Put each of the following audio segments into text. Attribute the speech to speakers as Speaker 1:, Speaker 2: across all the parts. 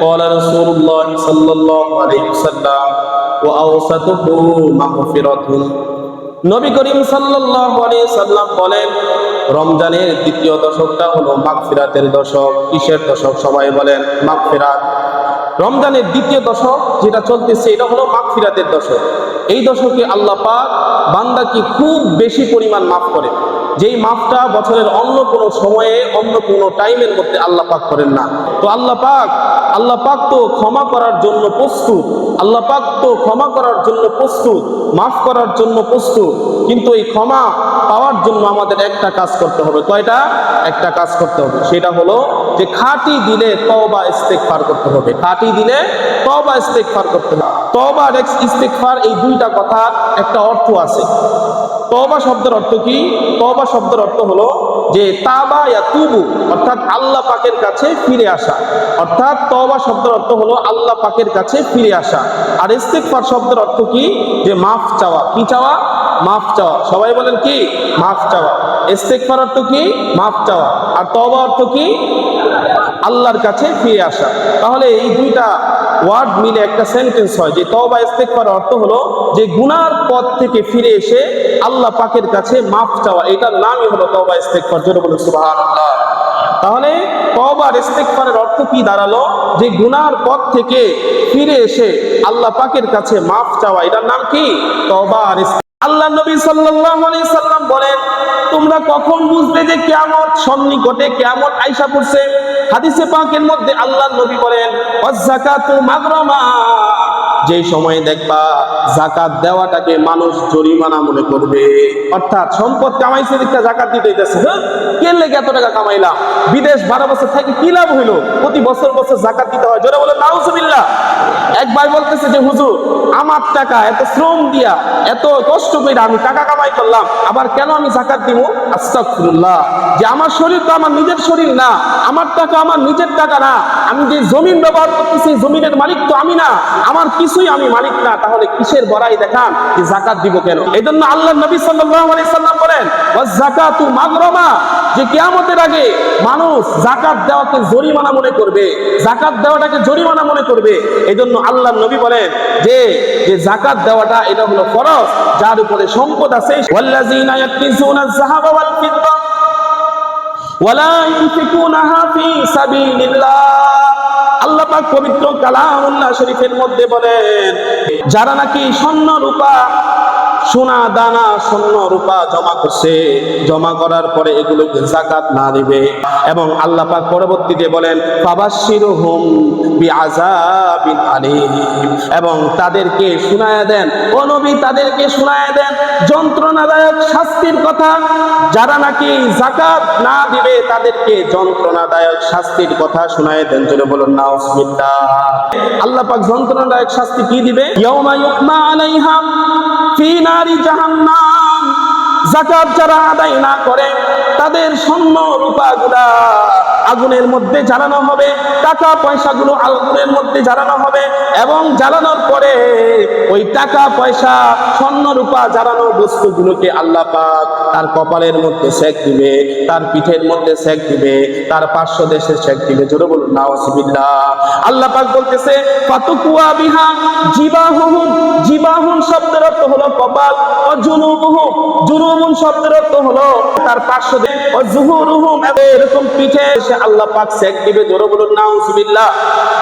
Speaker 1: قال رسول الله صلى الله عليه وسلم وأوسطه مغفرة নবী করিম সাল্লাল্লাহু আলাইহি সাল্লাম বলেন রমজানের দ্বিতীয় দশকটা হলো মাগফিরাতের দশক কিসের দশক সবাই বলেন মাগফিরাত রমজানের দ্বিতীয় দশক যেটা চলতেছে এটা হলো মাগফিরাতের দশক এই দশকে আল্লাহ পাক বান্দাকে খুব বেশি পরিমাণ মাফ করে যেই মাফটা বছরের অন্য কোনো সময়ে অন্য কোনো টাইমের মধ্যে আল্লাহ পাক করেন না তো আল্লাহ পাক আল্লাহ পাক তো ক্ষমা করার জন্য প্রস্তুত, আল্লাহ পাক তো ক্ষমা করার জন্য প্রস্তুত, মাফ করার জন্য প্রস্তুত, কিন্তু এই ক্ষমা পাওয়ার জন্য আমাদের একটা কাজ করতে হবে। কয়টা? একটা কাজ করতে হবে। সেটা হলো যে খাঁটি দিলে তওবা, ইস্তেগফার করতে হবে। খাঁটি দিলে তওবা, ইস্তেগফার করতে হবে। তওবা আর ইস্তেগফার এই দুইটা কথা একটা অর্থ আছে। তওবা শব্দের অর্থ কি? তওবা শব্দের অর্থ হলো যে তাবা ইয়া তুবু অর্থাৎ আল্লাহ পাকের কাছে ফিরে আসা। অর্থাৎ তওবা শব্দের অর্থ হলো আল্লাহ পাকের কাছে ফিরে আসা। আর ইস্তেগফার শব্দের অর্থ কি? যে মাফ চাওয়া। কি চাওয়া? মাফ চাওয়া। সবাই বলেন কি? মাফ চাওয়া। ইস্তেগফার অর্থ কি? মাফ চাওয়া। আর তওবা অর্থ কি? আল্লাহর কাছে ফিরে আসা। তাহলে এই দুইটা ওয়ার্ড মিলে একটা সেন্টেন্স হয়, যে তওবা ইস্তেগফার অর্থ হলো যে গুনার পথ থেকে ফিরে এসে আল্লাহ পাকের কাছে মাফ চাওয়া, এটার নামই হলো তওবা, ইস্তেগফার। জোরে বলুন, সুবহানাল্লাহ। তাহলে তওবা ইস্তেগফারের অর্থ কি দাঁড়াল? যে গুনার পথ থেকে ফিরে এসে আল্লাহ পাকের কাছে মাফ চাওয়া, এটার নাম কি? তওবা আর আল্লাহ নবী সাল্লাল্লাহু আলাইহি সাল্লাম বলেন, তোমরা কখন বুঝবে যে কিয়ামত সন্নিকটে কিয়ামত আইসা পড়ছে? হাদিসে পাকের মধ্যে আল্লাহ নবী বলেন মাগরামা। যেই সময় দেখবা জাকাত দেওয়াটাকে মানুষ জরিমানা মনে করবে। অর্থাৎ সম্পদ কামাইছে দেখতে জাকাত দিতে হইতেছে হ্যাঁ? কে লেগে এত টাকা কামাইলাম? বিদেশ বারো বছর থেকে কি লাভ হইল? প্রতি বছর বছর জাকাত দিতে হয়। জোরে বলে, নাউজুবিল্লাহ। এক ভাই বলতেছে যে, হুজুর, আমার টাকা, এত শ্রম দিয়া, এত কষ্ট করে আমি টাকা কামাই করলাম, আবার কেন আমি জাকাত দিব? আস্তাগফিরুল্লাহ। যে, আমার শরীর তো আমার নিজের শরীর না, আমার টাকা আমার নিজের টাকা না, আমি যে জমিন ব্যবহার করতেছি, জমিনের মালিক তো আমি না, আমার কিছুই আমি মালিক না, তাহলে কিসের বড়াই দেখান যে জাকাত দিব কেন? এই জন্য আল্লাহ নবী সাল্লাল্লাহু আলাইহি সাল্লাম বলেন জাকাতু মাগরামা যে কিয়ামতের আগে মানুষ জাকাত দেওয়াকে জরিমানা মনে করবে জাকাত দেওয়াটাকে জরিমানা মনে করবে। এই জন্য আল্লাহ নবী বলেন যে যে জাকাত দেওয়াটা এটা হলো ফরজ, যার উপরে সম্পদ আছে। ওয়াল্লাযিনা ইয়াকনিজুনা যাহাবা ওয়াল ফিদ্দা ওয়ালা ইউনফিকুনাহা ফি সাবিলিল্লাহ আল্লাহ পাক পবিত্র কালামুল্লাহ শরীফের মধ্যে বলেন যারা নাকি স্বর্ণ রূপা সোনা, দানা, স্বর্ণ, রূপা জমা করছে। জমা করার পরে এগুলোকে জাকাত না দিবে। এবং আল্লাহ পাক পরবর্তীতে বলেন, ফাবাশশিরুহুম বিআযাবিন আলিম। এবং তাদেরকে শুনায়া দেন, ও নবী, তাদেরকে শুনায়া দেন, যন্ত্রণাদায়ক শাস্তির কথা। যারা নাকি জাকাত না দিবে, তাদেরকে যন্ত্রণাদায়ক শাস্তির কথা শুনায় দেন। জোরে বলুন নাউজুবিল্লাহ আল্লাহ পাক যন্ত্রণাদায়ক শাস্তি কি দিবে? ইয়াউমা ইউকমা আলাইহা ফি নারি জাহান্নাম জাকাত যারা আদায় না করে, তাদের স্বর্ণ রূপাগুলা আগুনের মধ্যে জ্বালানো হবে, টাকা পয়সাগুলো আগুনের মধ্যে জ্বালানো হবে এবং জ্বালানোর পরে ওই টাকা পয়সা, স্বর্ণ রূপা জ্বালানো বস্তুগুলোকে আল্লাহ পাক তার কপালের মধ্যে সেক দিবে, তার পিঠের মধ্যে সেক দিবে, তার পার্শ্ব দেশে সেক দিবে। জোরে বলুন, নাউজুবিল্লাহ। আল্লাহ পাক বলতেছে, ফাতুকুয়া বিহা শব্দের অর্থ হলো কপাল, ও জুনুবুন শব্দের অর্থ হলো তার পার্শ্ব দেশ। ও এরকম পিঠে আল্লাহ পাক দিবে। জোরে বলুন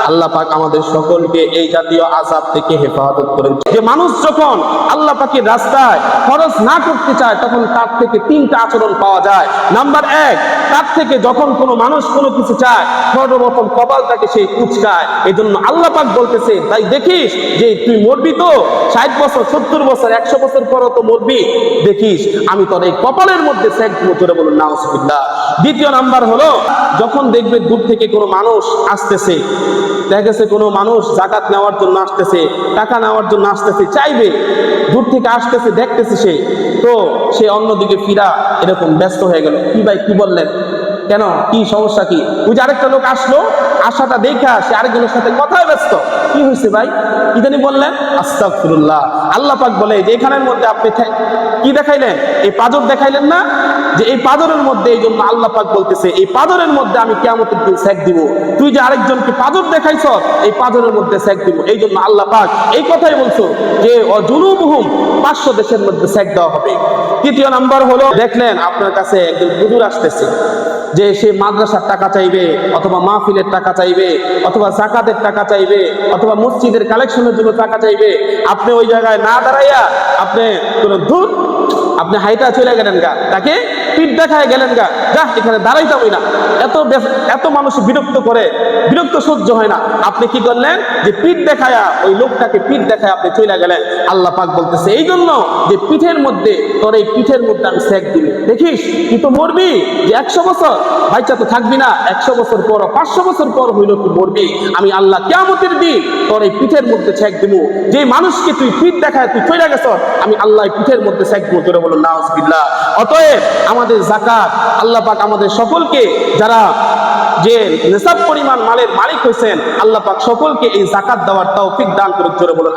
Speaker 1: আল্লাহ পাক আমাদের সকলকে এই জাতীয় আযাব থেকে হেফাজত করেন। যে মানুষ যখন আল্লাহ পাকের রাস্তায় খরচ না করতে চায়, তখন তার থেকে তিনটা আচরণ পাওয়া যায়। নাম্বার এক, তার থেকে যখন কোনো মানুষ কোনো কিছু চায়, সর্বপ্রথম কপালটাকে সেই কুচকায়। এই জন্য আল্লাপাক বলতেছে তাই দেখিস যে তুই মরবি তো? ষাট বছর, সত্তর বছর, একশো বছর পরও তো মরবি। দেখিস, আমি তোর এই কপালের মধ্যে সেক জোরে বলুন, নাউজুবিল্লাহ। দ্বিতীয় নাম্বার হলো, যখন দেখবে দূর থেকে কোনো মানুষ আসতেছে, দেখা গেছে কোনো মানুষ জাকাত নেওয়ার জন্য আসতেছে, টাকা নেওয়ার জন্য আসতেছে, চাইবে, দূর থেকে আসতেছে, দেখতেছে সে, তো সে অন্যদিকে ফিরা এরকম ব্যস্ত হয়ে গেল। কি ভাই, কি বললেন? কেন? কি সমস্যা কি? ওই যে আরেকটা লোক আসলো আশাটা দেখা সে আরেকজনের সাথে কথায় ব্যস্ত। কি হয়েছে ভাই? জানি বললেন, আস্তাগফিরুল্লাহ। আল্লাহ পাক বলে যে এখানের মধ্যে আপনি কি দেখাইলেন? এই পাজর দেখাইলেন না? যে এই পাদরের মধ্যে এই জন্য আল্লাহ পাক বলতেছে, এই পাদরের মধ্যে আমি কেমতের দিন সেক দিব। তুই যে আরেকজনকে পাদর দেখাইছ, এই পাদরের মধ্যে সেক দিব। এই জন্য আল্লাহ পাক এই কথাই বলছো যে অজুনুবহুম পাঁচশো দেশের মধ্যে সেক দেওয়া হবে। তৃতীয় নাম্বার হলো, দেখলেন আপনার কাছে একজন হুজুর আসতেছে। যে সে মাদ্রাসার টাকা চাইবে, অথবা মাহফিলের টাকা চাইবে, অথবা জাকাতের টাকা চাইবে, অথবা মসজিদের কালেকশনের জন্য টাকা চাইবে, আপনি ওই জায়গায় না দাঁড়াইয়া আপনি কোনো দূর আপনি হাইটা চলে গেলেন গা। তাকে পিঠ দেখায় গেলেন গা, যা, এখানে দাঁড়াইতে হই না। এত এত মানুষ বিরক্ত করে, বিরক্ত সহ্য হয় না। আপনি কি করলেন? যে পিঠ দেখায়া, ওই লোকটাকে পিঠ দেখায় আপনি চলে গেলেন। আল্লাহ পাক বলতেছে, এই জন্য যে পিঠের মধ্যে, তোর এই পিঠের মধ্যে আমি সেক দিবি। দেখিস, তুই তো মরবি যে একশো বছর। বাচ্চা তো থাকবি না, একশো বছর পর, পাঁচশো বছর পর হইল তুই মরবি। আমি আল্লাহ কেমতের দিন তোর এই পিঠের মধ্যে সেক দিব। যে মানুষকে তুই পিঠ দেখায় তুই চলে গেছ আমি আল্লাহ পিঠের মধ্যে সেক দিব। তোরে বলো নাউজবিল্লাহ। অতএব আমাদের জাকাত, আল্লাহ পাক আমাদের সকলকে, যারা যে নেশাব পরিমাণ মালের মালিক হয়েছেন, আল্লাহ পাক সকলকে এই জাকাত দেওয়ার তৌফিক দান করে জোরে বলুন